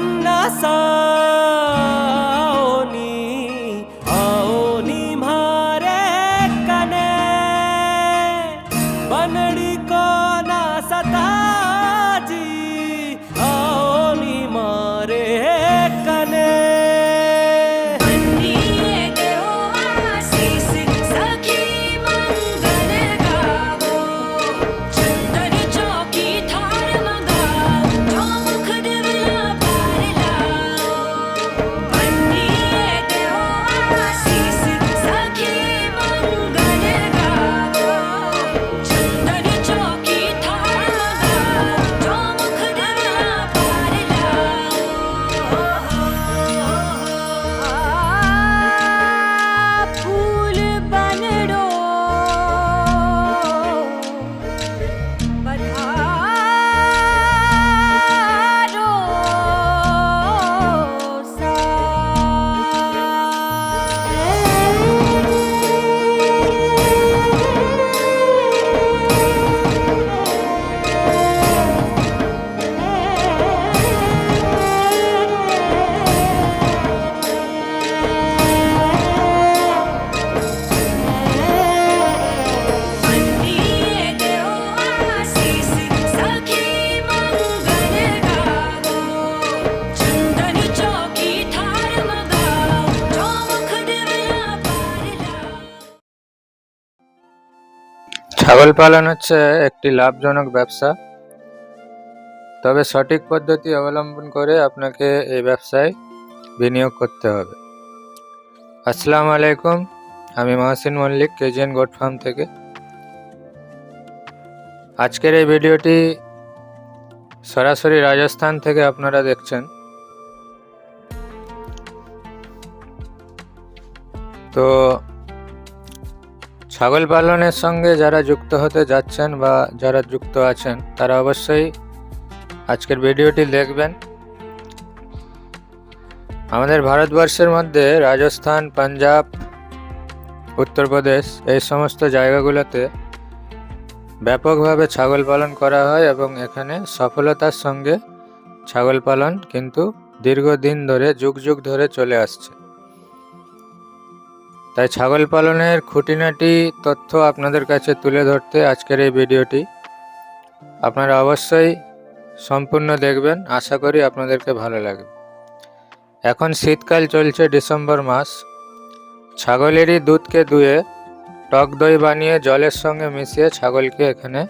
साओनी आओनी मारे कने बनड़ी ছাগল পালন হচ্ছে একটি লাভজনক ব্যবসা। তবে সঠিক পদ্ধতি অবলম্বন করে আপনাকে এই ব্যবসায় বিনিয়োগ করতে হবে। আসসালামু আলাইকুম, আমি Mohsin Mallick, KGN goat farm থেকে। আজকের এই ভিডিওটি সরাসরি রাজস্থান থেকে আপনারা দেখছেন। তো ছাগল পালনের সঙ্গে যারা যুক্ত হতে যাচ্ছেন বা যারা যুক্ত আছেন, তারা অবশ্যই আজকের ভিডিওটি দেখবেন। আমাদের ভারতবর্ষের মধ্যে রাজস্থান, পাঞ্জাব, উত্তরপ্রদেশ এই সমস্ত জায়গাগুলোতে ব্যাপকভাবে ছাগল পালন করা হয় এবং এখানে সফলতার সঙ্গে ছাগল পালন কিন্তু দীর্ঘদিন ধরে, যুগ যুগ ধরে চলে আসছে। তাই ছাগল পালনের খুঁটিনাটি তথ্য আপনাদের কাছে তুলে ধরতে আজকের এই ভিডিওটি। আপনারা অবশ্যই সম্পূর্ণ দেখবেন, আশা করি আপনাদেরকে ভালো লাগবে। এখন শীতকাল চলছে ডিসেম্বর মাস। ছাগলেরই দুধকে ধুয়ে, টক দই বানিয়ে জলের সঙ্গে মিশিয়ে ছাগলকে এখানে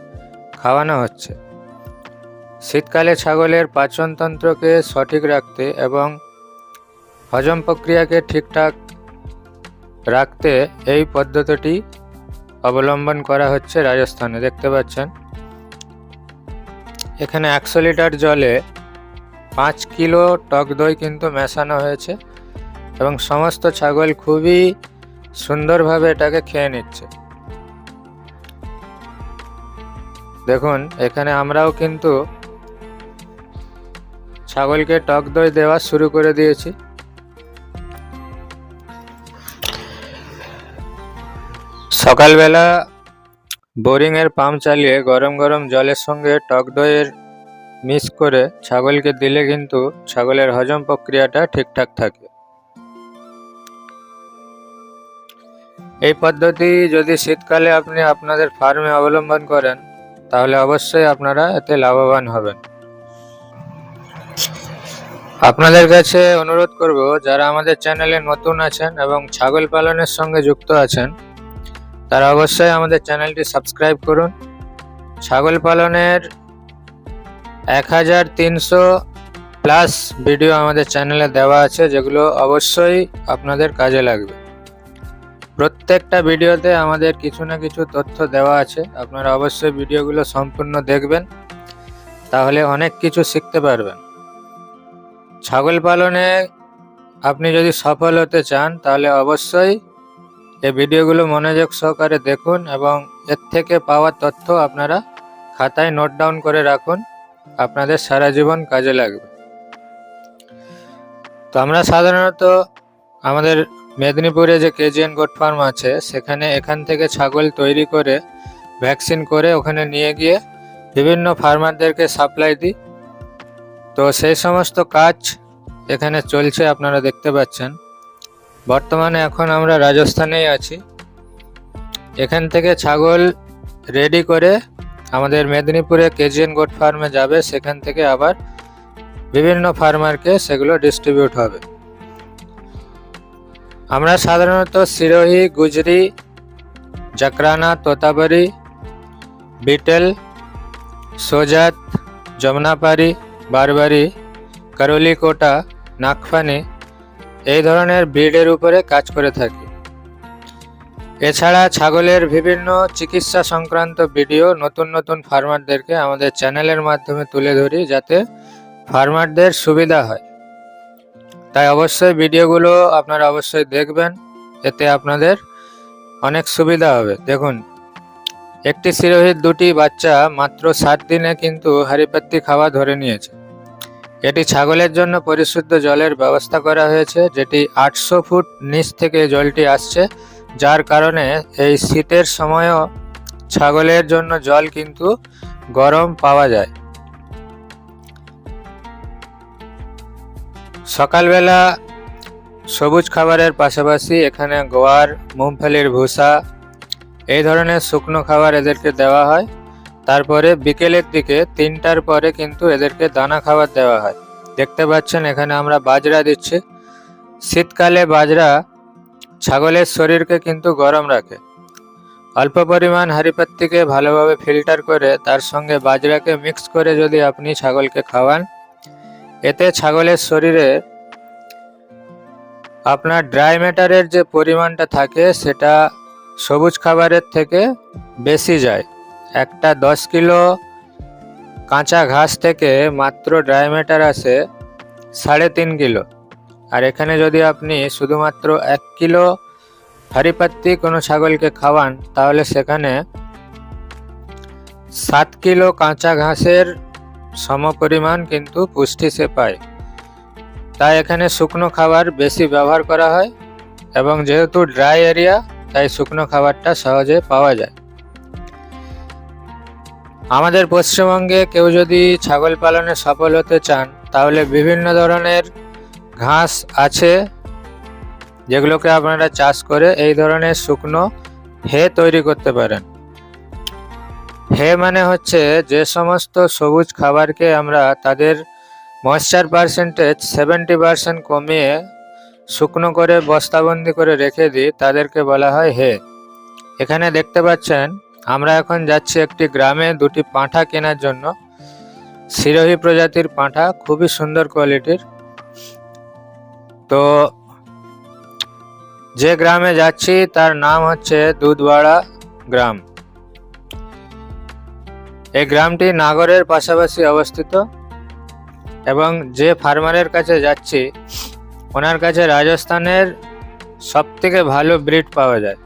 খাওয়ানো হচ্ছে। শীতকালে ছাগলের পাচনতন্ত্রকে সঠিক রাখতে এবং হজম প্রক্রিয়াকে ঠিকঠাক রাখতে এই পদ্ধতিটি অবলম্বন করা হচ্ছে রাজস্থানে, দেখতে পাচ্ছেন। এখানে একশো লিটার জলে পাঁচ কিলো টক দই কিন্তু মেশানো হয়েছে এবং সমস্ত ছাগল খুবই সুন্দরভাবে এটাকে খেয়ে নিচ্ছে। দেখুন, এখানে আমরাও কিন্তু ছাগলকে টক দই দেওয়া শুরু করে দিয়েছি। সকালবেলা বোরিংয়ের পাম্প চালিয়ে গরম গরম জলের সঙ্গে টক দইয়ের মিক্স করে ছাগলকে দিলে কিন্তু ছাগলের হজম প্রক্রিয়াটা ঠিকঠাক থাকে। এই পদ্ধতি যদি শীতকালে আপনি আপনাদের ফার্মে অবলম্বন করেন, তাহলে অবশ্যই আপনারা এতে লাভবান হবেন। আপনাদের কাছে অনুরোধ করব, যারা আমাদের চ্যানেলে নতুন আছেন এবং ছাগল পালনের সঙ্গে যুক্ত আছেন তারা অবশ্যই আমাদের চ্যানেলটি সাবস্ক্রাইব করুন। ছাগল পালনের এক হাজার তিনশো প্লাস ভিডিও আমাদের চ্যানেলে দেওয়া আছে, যেগুলো অবশ্যই আপনাদের কাজে লাগবে। প্রত্যেকটা ভিডিওতে আমাদের কিছু না কিছু তথ্য দেওয়া আছে, আপনারা অবশ্যই ভিডিওগুলো সম্পূর্ণ দেখবেন, তাহলে অনেক কিছু শিখতে পারবেন। ছাগল পালনে আপনি যদি সফল হতে চান, তাহলে অবশ্যই এই ভিডিওগুলো মনোযোগ সহকারে দেখুন এবং এর থেকে পাওয়া তথ্য আপনারা খাতায় নোট ডাউন করে রাখুন। আপনাদের সারা জীবন কাজে লাগবে। তো আমরা সাধারণত আমাদের মেদিনীপুরে যে কেজিএন গোট ফার্ম আছে, সেখানে এখান থেকে ছাগল তৈরি করে ভ্যাকসিন করে ওখানে নিয়ে গিয়ে বিভিন্ন ফার্মারদেরকে সাপ্লাই দিই। তো সেই সমস্ত কাজ এখানে চলছে, আপনারা দেখতে পাচ্ছেন। বর্তমানে এখন আমরা রাজস্থানেই আছি। এখান থেকে ছাগল রেডি করে আমাদের মেদিনীপুরে কেজিএন গোট ফার্মে যাবে, সেখান থেকে আবার বিভিন্ন ফার্মারকে সেগুলো ডিস্ট্রিবিউট হবে। আমরা সাধারণত সিরোহি, গুজরি, জাকরানা তোতাবাড়ি বিটেল, সোজাত, যমুনাপাড়ি, বারবারি, করলিকোটা নাকফানি এই ধরনের ব্রিডের উপরে কাজ করে থাকি। এছাড়া ছাগলের বিভিন্ন চিকিৎসা সংক্রান্ত ভিডিও নতুন নতুন ফার্মারদেরকে আমাদের চ্যানেলের মাধ্যমে তুলে ধরি যাতে ফার্মারদের সুবিধা হয়। তাই অবশ্যই ভিডিওগুলো আপনারা অবশ্যই দেখবেন, এতে আপনাদের অনেক সুবিধা হবে। দেখুন, একটি সিরোহিত দুটি বাচ্চা মাত্র সাত দিনে কিন্তু হারিপাত্তি খাওয়া ধরে নিয়েছে। এটি ছাগলের জন্য পরিশুদ্ধ জলের ব্যবস্থা করা হয়েছে, যেটি আটশো ফুট নিচ থেকে জলটি আসছে, যার কারণে এই শীতের সময়ও ছাগলের জন্য জল কিন্তু গরম পাওয়া যায়। সকালবেলা সবুজ খাবারের পাশাপাশি এখানে গোয়ার, মুংফলির ভুসা, এই ধরনের শুকনো খাবার এদেরকে দেওয়া হয়। তারপরে বিকেলের দিকে তিনটার পরে কিন্তু এদেরকে দানা খাবার দেওয়া হয়। দেখতে পাচ্ছেন, এখানে আমরা বাজরা দিচ্ছি। শীতকালে বাজরা ছাগলের শরীরকে কিন্তু গরম রাখে। অল্প পরিমাণ হারিপাত্তিকে ভালোভাবে ফিল্টার করে তার সঙ্গে বাজরাকে মিক্স করে যদি আপনি ছাগলকে খাওয়ান, এতে ছাগলের শরীরে আপনার ড্রাই ম্যাটারের যে পরিমাণটা থাকে সেটা সবুজ খাবারের থেকে বেশি যায়। একটা দশ কিলো কাঁচা ঘাস থেকে মাত্র ড্রাই ম্যাটার আসে সাড়ে তিন কিলো। আর এখানে যদি আপনি শুধুমাত্র এক কিলো হারিপাত্তি কোনো ছাগলকে খাওয়ান, তাহলে সেখানে সাত কিলো কাঁচা ঘাসের সমপরিমাণ কিন্তু পুষ্টি সে পায়। তাই এখানে শুকনো খাবার বেশি ব্যবহার করা হয় এবং যেহেতু ড্রাই এরিয়া, তাই শুকনো খাবারটা সহজে পাওয়া যায়। আমাদের পশ্চিমবঙ্গে কেউ যদি ছাগল পালনে সফল হতে চান, তাহলে বিভিন্ন ধরনের ঘাস আছে যেগুলোকে আপনারা চাষ করে এই ধরনের শুকনো হে তৈরি করতে পারেন। হে মানে হচ্ছে যে সমস্ত সবুজ খাবারকে আমরা তাদের ময়েশ্চার পার্সেন্টেজ সেভেন্টি পার্সেন্ট কমিয়ে শুকনো করে বস্তাবন্দি করে রেখে দিই, তাদেরকে বলা হয় হে। এখানে দেখতে পাচ্ছেন আমরা এখন যাচ্ছি একটি গ্রামে দুটি পাঁঠা কেনার জন্য। সিরোহি প্রজাতির পাঁঠা, খুবই সুন্দর কোয়ালিটির। তো যে গ্রামে যাচ্ছি, তার নাম হচ্ছে দুধবাড়া গ্রাম। এই গ্রামটি নাগরের পাশাপাশি অবস্থিত এবং যে ফার্মারের কাছে যাচ্ছি, ওনার কাছে রাজস্থানের সব থেকে ভালো ব্রিড পাওয়া যায়।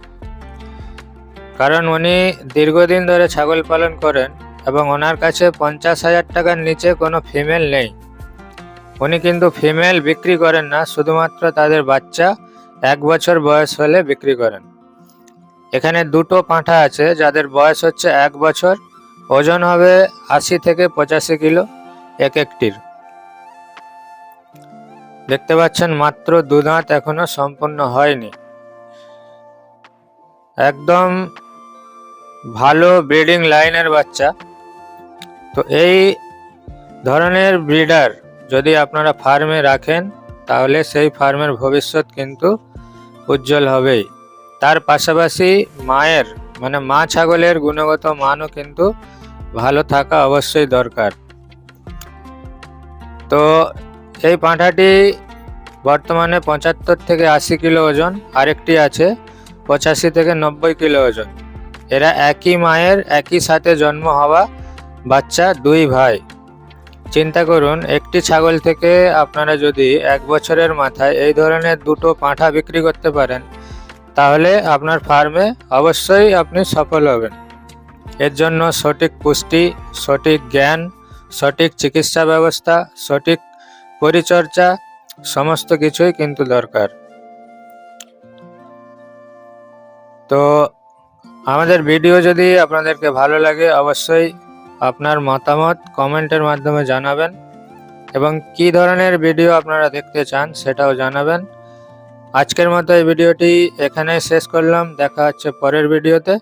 কারণ উনি দীর্ঘদিন ধরে ছাগল পালন করেন এবং ওনার কাছে পঞ্চাশ হাজার টাকার নিচে কোনো ফিমেল নেই। উনি কিন্তু ফিমেল বিক্রি করেন না, শুধুমাত্র তাদের বাচ্চা এক বছর বয়স হলে বিক্রি করেন। এখানে দুটো পাঁঠা আছে, যাদের বয়স হচ্ছে এক বছর, ওজন হবে আশি থেকে পঁচাশি কিলো এক একটির। দেখতে পাচ্ছেন মাত্র দু দাঁত এখনও সম্পূর্ণ হয়নি। একদম ভালো ব্রিডিং লাইনের বাচ্চা। তো এই ধরনের ব্রিডার যদি আপনারা ফার্মে রাখেন, তাহলে সেই ফার্মের ভবিষ্যৎ কিন্তু উজ্জ্বল হবেই। তার পাশাপাশি মায়ের মানে মা ছাগলের গুণগত মানও কিন্তু ভালো থাকা অবশ্যই দরকার। তো এই পাঁঠাটি বর্তমানে পঁচাত্তর থেকে আশি কিলো ওজন, আরেকটি আছে পঁচাশি থেকে নব্বই কিলো ওজন। এরা একই মায়ের, একই সাথে জন্ম হওয়া বাচ্চা দুই ভাই। চিন্তা করুন, একটি ছাগল থেকে আপনারা যদি এক বছরের মাথায় এই ধরনের দুটো পাঁঠা বিক্রি করতে পারেন, তাহলে আপনার ফার্মে অবশ্যই আপনি সফল হবেন। এর জন্য সঠিক পুষ্টি, সঠিক জ্ঞান, সঠিক চিকিৎসা ব্যবস্থা, সঠিক পরিচর্যা, সমস্ত কিছুই কিন্তু দরকার। তো আমাদের ভিডিও যদি আপনাদেরকে ভালো লাগে, অবশ্যই আপনার মতামত কমেন্টের মাধ্যমে জানাবেন এবং কি ধরনের ভিডিও আপনারা দেখতে চান সেটাও জানাবেন। আজকের মতো এই ভিডিওটি এখানেই শেষ করলাম। দেখা হচ্ছে পরের ভিডিওতে।